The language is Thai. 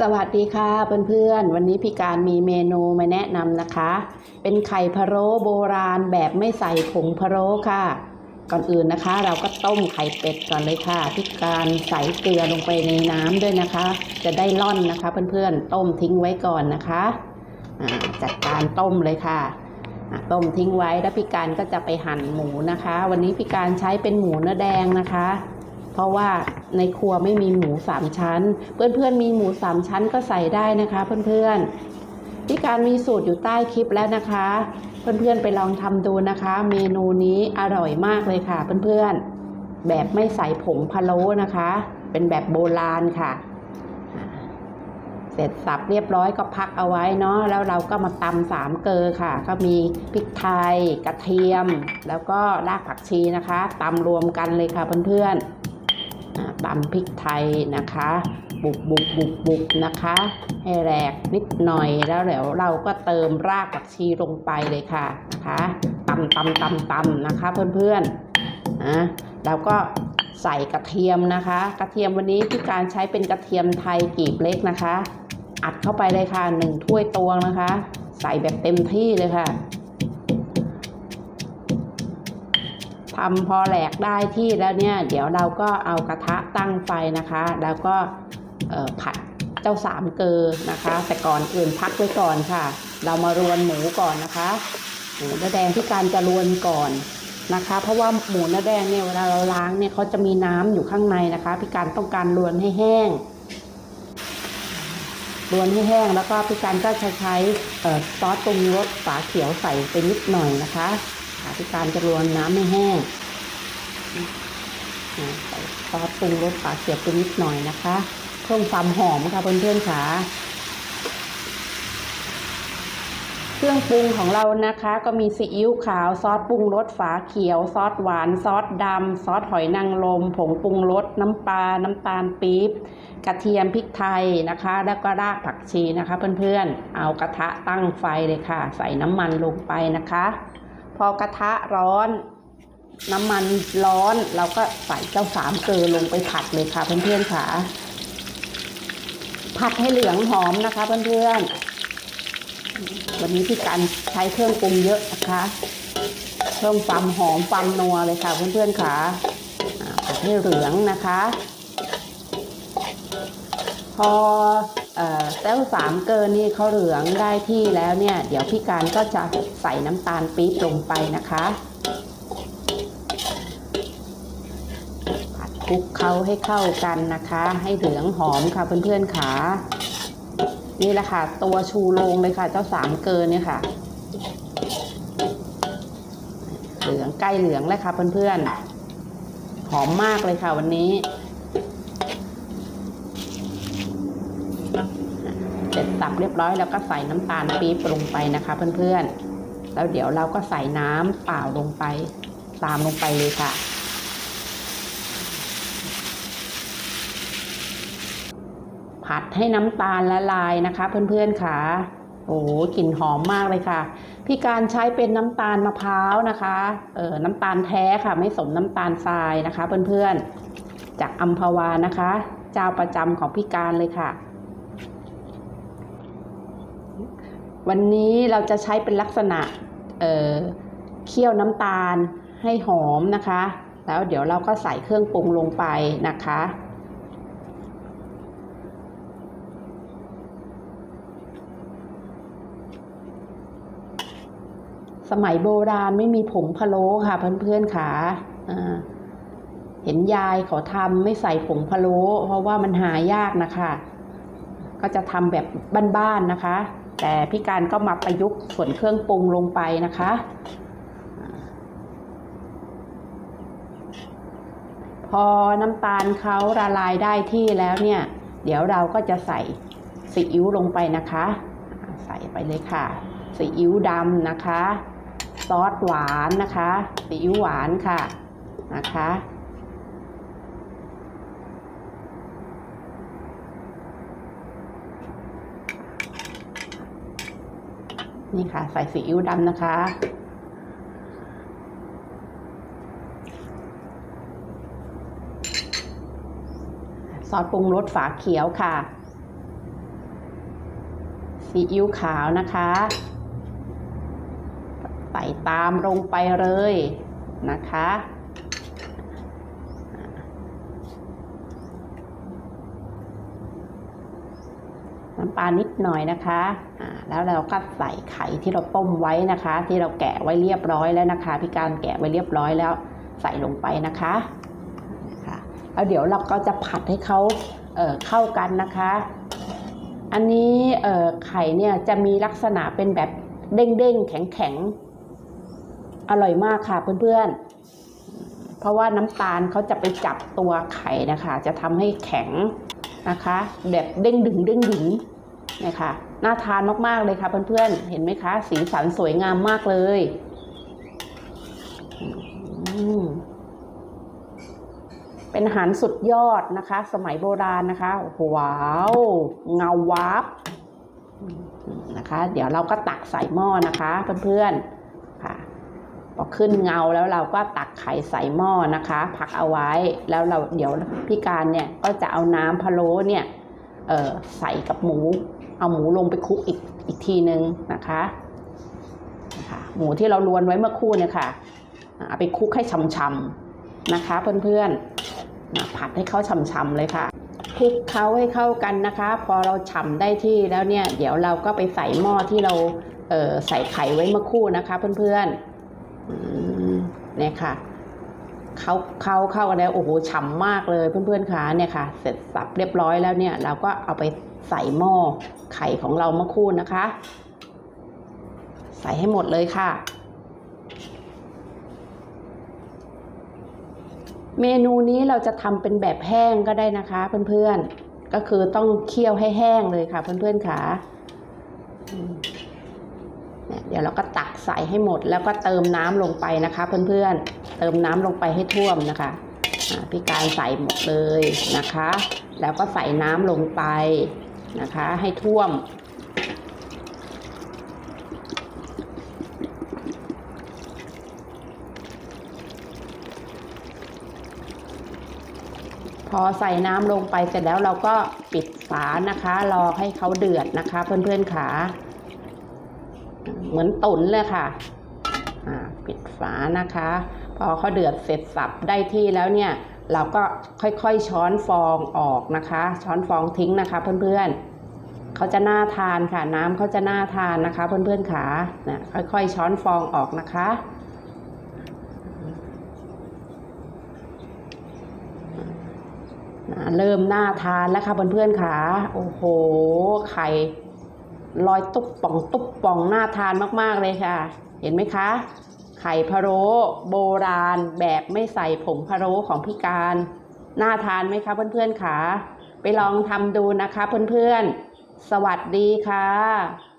สวัสดีค่ะเพื่อนๆ วันนี้พี่การมีเมนูมาแนะนำนะคะ เป็นไข่พะโล้โบราณแบบไม่ใส่ผงพะโล้ค่ะ ก่อนอื่นนะคะ เราก็ต้มไข่เป็ดก่อนเลยค่ะพี่การใส่เกลือลงไปในน้ำด้วยนะคะ จะได้ร่อนนะคะเพื่อนๆ ต้มทิ้งไว้ก่อนนะคะจัดการต้มเลยค่ะอะต้มทิ้งไว้แล้วพี่การก็จะไปหั่นหมูนะคะ วันนี้พี่การใช้เป็นหมูเนื้อแดงนะคะ เพราะว่าในครัวไม่มีหมูสามชั้น เพื่อนๆมีหมูสามชั้นก็ใส่ได้นะคะ เพื่อนๆพี่การมีสูตรอยู่ใต้คลิปแล้วนะคะ เพื่อนๆไปลองทำดูนะคะ เมนูนี้อร่อยมากเลยค่ะ เพื่อนๆแบบไม่ใส่ผงพะโล้นะคะ เป็นแบบโบราณค่ะ เสร็จสับเรียบร้อยก็พักเอาไว้เนาะแล้วเราก็มาตำสามเกลอค่ะ ก็มีพริกไทย กระเทียม แล้วก็รากผักชีนะคะตำรวมกันเลยค่ะเพื่อนๆอ่า ตำพริกไทยนะคะ บุบบุบบุบบุบนะคะ ให้แหลกนิดหน่อยแล้วเดี๋ยวเราก็เติมรากผักชีลงไปเลยค่ะนะคะตำตำตำตำนะคะเพื่อนๆนะแล้วก็ใส่กระเทียมนะคะ กระเทียมวันนี้พี่การใช้เป็นกระเทียมไทยกีบเล็กนะคะ อัดเข้าไปเลยค่ะหนึ่งถ้วยตวงนะคะ ใส่แบบเต็มที่เลยค่ะ ทำพอแหลกได้ที่แล้วเนี่ย เดี๋ยวเราก็เอากระทะตั้งไฟนะคะ แล้วก็ผัดเจ้าสามเกลอนะคะ แต่ก่อนอื่นพักไว้ก่อนค่ะ เรามารวนหมูก่อนนะคะ หมูเนื้อแดงที่การจะรวนก่อนนะคะ เพราะว่าหมูเนื้อแดงเนี่ยเวลาเราล้างเนี่ยเขาจะมีน้ำอยู่ข้างในนะคะ พี่การต้องการรวนให้แห้งรวนให้แห้งแล้วก็พี่การก็จะใช้ซอสปรุงรสฝาเขียวใส่ไปนิดหน่อยนะคะ พี่การจะรวนน้ำให้แห้งใส่ซอสปรุงรสฝาเขียวไปนิดหน่อยนะคะ เพิ่มความหอมค่ะเพื่อนๆค่ะเครื่องปรุงของเรานะคะ ก็มีซีอิ๊วขาวซอสปรุงรสฝาเขียว ซอสหวาน ซอสดำซอสหอยนางรมผงปรุงรสน้ำปลาน้ำตาลปี๊บกระเทียมพริกไทยนะคะ แล้วก็รากผักชีนะคะ เพื่อนๆ เอากระทะตั้งไฟเลยค่ะ ใส่น้ำมันลงไปนะคะ พอกระทะร้อน น้ำมันร้อน เราก็ใส่เจ้าสามเกลือลงไปผัดเลยค่ะเพื่อนๆค่ะผัดให้เหลืองหอมนะคะเพื่อนๆ วันนี้พี่การใช้เครื่องปรุงเยอะนะคะเพิ่มความหอมความนัวเลยค่ะเพื่อนๆค่ะอ่าผัดให้เหลืองนะคะ พอ แต้วสามเกินนี่เขาเหลืองได้ที่แล้วเนี่ย เดี๋ยวพี่การก็จะใส่น้ำตาลปี๊บลงไปนะคะผัดคลุกเคล้าให้เข้ากันนะคะ ให้เหลืองหอมค่ะเพื่อนๆค่ะนี่แหละค่ะ ตัวชูโรงเลยค่ะ เจ้าสามเกินเนี่ยค่ะ เหลืองใกล้เหลืองแล้วค่ะเพื่อนๆหอมมากเลยค่ะวันนี้ เรียบร้อยแล้วก็ใส่น้ำตาลปี๊บลงไปนะคะ เพื่อนๆ แล้วเดี๋ยวเราก็ใส่น้ำเปล่าลงไป ตามลงไปเลยค่ะ ผัดให้น้ำตาลละลายนะคะ เพื่อนๆค่ะ โอ้โหกลิ่นหอมมากเลยค่ะ พี่การใช้เป็นน้ำตาลมะพร้าวนะคะเออน้ำตาลแท้ค่ะ ไม่สมน้ำตาลทรายนะคะ เพื่อนๆ จากอัมพวานะคะ เจ้าประจำของพี่การเลยค่ะ วันนี้เราจะใช้เป็นลักษณะเเคี่ยวน้ำตาลให้หอมนะคะ แล้วเดี๋ยวเราก็ใส่เครื่องปรุงลงไปนะคะ สมัยโบราณไม่มีผงพะโล้ค่ะเพื่อนๆค่ะอ่าเห็นยายเขาทำไม่ใส่ผงพะโล้เพราะว่ามันหายากนะคะ ก็จะทำแบบบ้านๆนะคะ แต่พี่การก็มาประยุกต์ส่วนเครื่องปรุงลงไปนะคะ พอน้ำตาลเขาละลายได้ที่แล้วเนี่ย เดี๋ยวเราก็จะใส่ซีอิ๊วลงไปนะคะ ใส่ไปเลยค่ะซีอิ๊วดำนะคะ ซอสหวานนะคะซีอิ๊วหวานค่ะนะคะ นี่ค่ะ ใส่ซีอิ๊วดำนะคะ ซอสปรุงรสฝาเขียวค่ะซีอิ๊วขาวนะคะ ใส่ตามลงไปเลยนะคะ น้ำปลานิดหน่อยนะคะอ่าแล้วเราก็ใส่ไข่ที่เราต้มไว้นะคะ ที่เราแกะไว้เรียบร้อยแล้วนะคะ พี่การแกะไว้เรียบร้อยแล้ว ใส่ลงไปนะคะนะคะแล้วเดี๋ยวเราก็จะผัดให้เขาเอ่อเข้ากันนะคะ อันนี้เอ่อไข่เนี่ยจะมีลักษณะเป็นแบบเด้งๆแข็งๆอร่อยมากค่ะเพื่อนๆ เพราะว่าน้ำตาลเขาจะไปจับตัวไข่นะคะ จะทำให้แข็งนะคะแบบเด้งดึงเด้งดึง เนี่ยค่ะน่าทานมากๆเลยค่ะเพื่อนๆ เห็นไหมคะ สีสันสวยงามมากเลยเป็นอาหารสุดยอดนะคะ สมัยโบราณนะคะโอ้โหว้าวเงาวับนะคะ เดี๋ยวเราก็ตักใส่หม้อนะคะเพื่อนๆค่ะพอขึ้นเงาแล้วเราก็ตักไข่ใส่หม้อนะคะ พักเอาไว้แล้วเราเดี๋ยวพี่การเนี่ยก็จะเอาน้ำพะโล้เนี่ย ใส่กับหมู เอาหมูลงไปคลุกอีกอีกทีนึงนะคะนะคะหมูที่เราลวนไว้เมื่อคู่เนี่ยค่ะเอาไปคลุกให้ช่ำๆนะคะ เพื่อนๆนะผัดให้เขาช่ำๆเลยค่ะคลุกเขาให้เข้ากันนะคะ พอเราฉ่ำได้ที่แล้วเนี่ย เดี๋ยวเราก็ไปใส่หม้อที่เราเใส่ไข่ไว้เมื่อคู่นะคะ เพื่อนๆเนี่ยค่ะ เขาเขาเข้ากันแล้วโอ้โหฉ่ำมากเลยเพื่อนๆคะเนี่ยค่ะ เสร็จสับเรียบร้อยแล้วเนี่ยเราก็เอาไปใส่หม้อไข่ของเราเมื่อคู่นะคะ ใส่ให้หมดเลยค่ะ เมนูนี้เราจะทำเป็นแบบแห้งก็ได้นะคะ เพื่อนๆก็คือต้องเคี่ยวให้แห้งเลยค่ะ เพื่อนๆค่ะ เดี๋ยวเราก็ตักใส่ให้หมด แล้วก็เติมน้ำลงไปนะคะ เพื่อนๆ เติมน้ำลงไปให้ท่วมนะคะพี่การใส่หมดเลยนะคะ แล้วก็ใส่น้ำลงไปนะคะ ให้ท่วม พอใส่น้ำลงไปเสร็จแล้วเราก็ปิดฝานะคะ รอให้เขาเดือดนะคะ เพื่อนๆขา เหมือนตุ๋นเลยค่ะปิดฝานะคะ พอเขาเดือดเสร็จสับได้ที่แล้วเนี่ย เราก็ค่อยๆช้อนฟองออกนะคะ ช้อนฟองทิ้งนะคะเพื่อนๆเขาจะน่าทานค่ะ น้ำเขาจะน่าทานนะคะ เพื่อนๆขานะค่อยๆช้อนฟองออกนะคะเริ่มน่าทานแล้วค่ะเพื่อนๆขาโอ้โห ไข่ ลอยตุ๊บป่องตุ๊บป่องน่าทานมากๆเลยค่ะ เห็นไหมคะ ไข่พะโล้โบราณแบบไม่ใส่ผงพะโล้ของพี่การน่าทานไหมคะเพื่อนๆค่ะไปลองทำดูนะคะเพื่อนๆ สวัสดีค่ะ